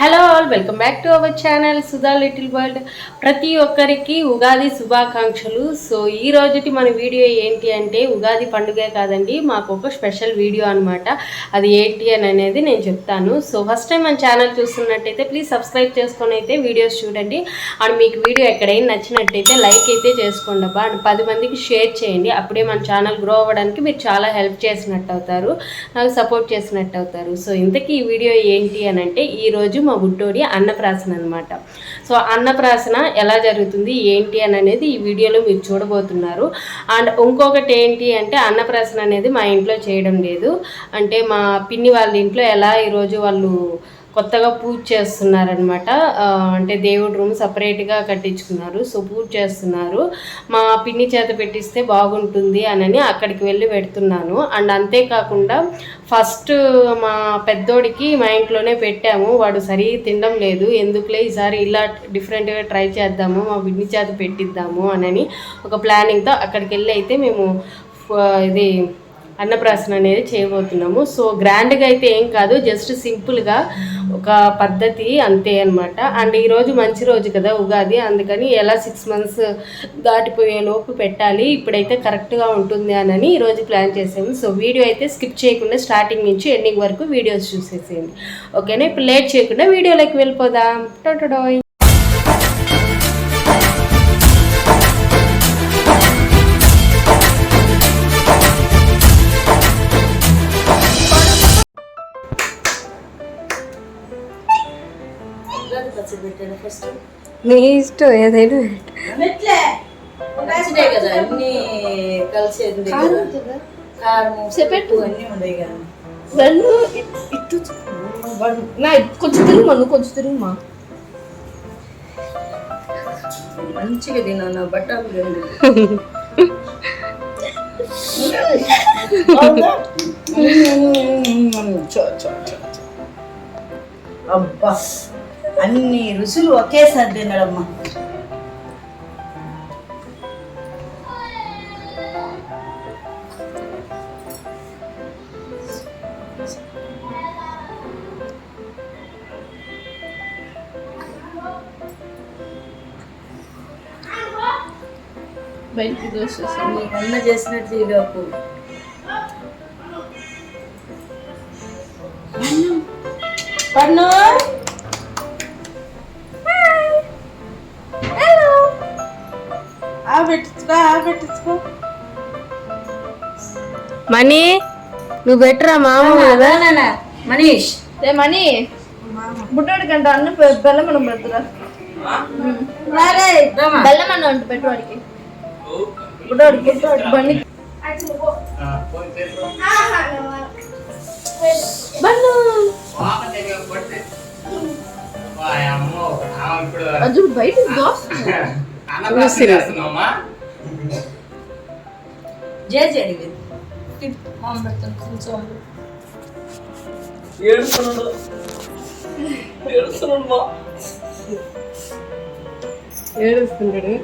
Hello all welcome back to our channel Sudha little world ప్రతి ఒక్కరికి ఉగాది శుభాకాంక్షలు. So ఈ రోజుటి మన వీడియో ఏంటి అంటే ఉగాది పండుగే కాదండి మాకు ఒక స్పెషల్ వీడియో అనమాట అది ఏంటి అని అనేది నేను చెప్తాను. సో ఫస్ట్ టైం మన ఛానల్ చూస్తున్నట్టయితే ప్లీజ్ సబ్స్క్రైబ్ చేసుకొని అయితే వీడియోస్ చూడండి. అండ్ మీకు వీడియో ఎక్కడైనా నచ్చినట్టయితే లైక్ అయితే చేసుకోండి అబ్బా. అండ్ పది మందికి షేర్ చేయండి. అప్పుడే మన ఛానల్ గ్రో అవ్వడానికి మీరు చాలా హెల్ప్ చేసినట్టు అవుతారు. నాకు సపోర్ట్ చేసినట్టు అవుతారు. సో ఇంతకీ ఈ వీడియో ఏంటి అని అంటే ఈరోజు మా బుట్టోడి అన్నప్రాసన అనమాట సో అన్నప్రాసన ఎలా జరుగుతుంది ఏంటి అని అనేది ఈ వీడియోలో మీరు చూడబోతున్నారు. అండ్ ఇంకొకటి ఏంటి అంటే అన్నప్రాసన అనేది మా ఇంట్లో చేయడం లేదు. అంటే మా పిన్ని వాళ్ళ ఇంట్లో ఎలా ఈరోజు వాళ్ళు కొత్తగా పూజ చేస్తున్నారనమాట అంటే దేవుడి రూమ్ సపరేట్గా కట్టించుకున్నారు. సో పూజ చేస్తున్నారు. మా పిన్ని చేత పెట్టిస్తే బాగుంటుంది అనని అక్కడికి వెళ్ళి పెడుతున్నాను. అండ్ అంతేకాకుండా ఫస్ట్ మా పెద్దోడికి మా ఇంట్లోనే పెట్టాము. వాడు సరిగ్గా తినడం లేదు. ఎందుకులే ఈసారి ఇలా డిఫరెంట్గా ట్రై చేద్దాము. మా పిన్ని చేత పెట్టిద్దాము అనని ఒక ప్లానింగ్తో అక్కడికి వెళ్ళి అయితే మేము ఇది అన్నప్రాసన అనేది చేయబోతున్నాము. సో గ్రాండ్గా అయితే ఏం కాదు. జస్ట్ సింపుల్గా ఒక పద్ధతి అంతే అనమాట అండ్ ఈరోజు మంచి రోజు కదా ఉగాది. అందుకని ఎలా సిక్స్ మంత్స్ దాటిపోయే లోపు పెట్టాలి ఇప్పుడైతే కరెక్ట్గా ఉంటుంది అని ఈరోజు ప్లాన్ చేసాము. సో వీడియో అయితే స్కిప్ చేయకుండా స్టార్టింగ్ నుంచి ఎండింగ్ వరకు వీడియోస్ చూసేసేయండి. ఓకేనా ఇప్పుడు లేట్ చేయకుండా వీడియోలోకి వెళ్ళిపోదాం. టోటోయ్ నీ ఇష్టం ఏదైనా మంచిదే కదా అన్ని కలిసి ఉంది కదా కారం ఉప్పు అన్ని ఉన్నాయి కదా వెళ్ళు ఇటు నా కొంచెం తిరుగు నువ్వు కొంచెం తిరుగుమా మంచిగా తిన్నా నా బట్టాలు రెండు చో, చో, చో, చో. అబ్బా అన్ని రుచులు ఒకేసారి తినడమ్మా. బయటికి అన్న చేసినట్టు చేయలేకు పన్ను. పెట్టించుకో పెట్టించుకో మనీ నువ్వు పెట్టరా మామ కదా? మనీష్. ఏ మనీ? బుడ్డోడి కంట అన్నం పె- బెల్లం అన్నం పెడతారా బెల్లం అన్నం అంట పెట్టు వాడికి బుడ్డోడికి బుడ్డోడి బండి బండు అది బయట పెడతాను. కూర్చోండి ఏడుస్తుంటాడు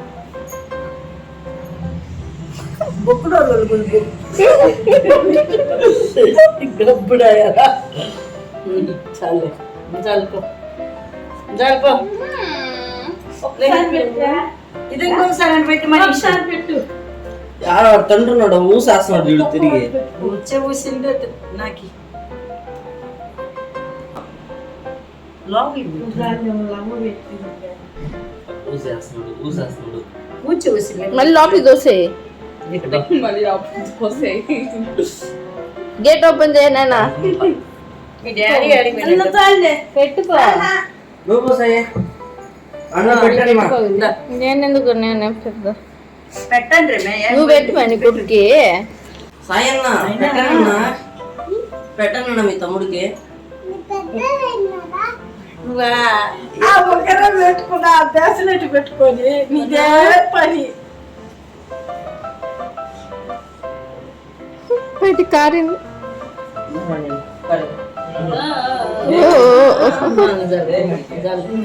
బొక్కుడు గబ్బుడాయరా చాలే చాలుకో చాలుకో ఇది ఇంకొకసారి పెట్టి మరి ఒకసారి పెట్టు యాడ తండ్రున్నాడు ఊసేస్తున్నాడు వీడు తిరిగి వచ్చే ఊసిందో నాకి లోపలికి ఊసేస్తున్నాడు ఊసేస్తున్నాడు కూర్చో ఊసింది మళ్ళీ లోపలికి దోసే మళ్ళీ దోసే గేట్ ఓపెన్ చేయనా మీ డాడీ అడిగి పెట్టుకో నువ్వు పోసాయి అన్న పెట్టాను మా. నేను ఎందుకు నేను పెడతా. పెట్టండి రే మే నువ్వు పెట్టు మని కొడుకి సాయన్న మీ తమ్ముడికి. నువ్వా? ఆ ఒకరే పెట్టుకున్నా దశనట్టు పెట్టుకొని. నీదే పని. కారింది జల్ది.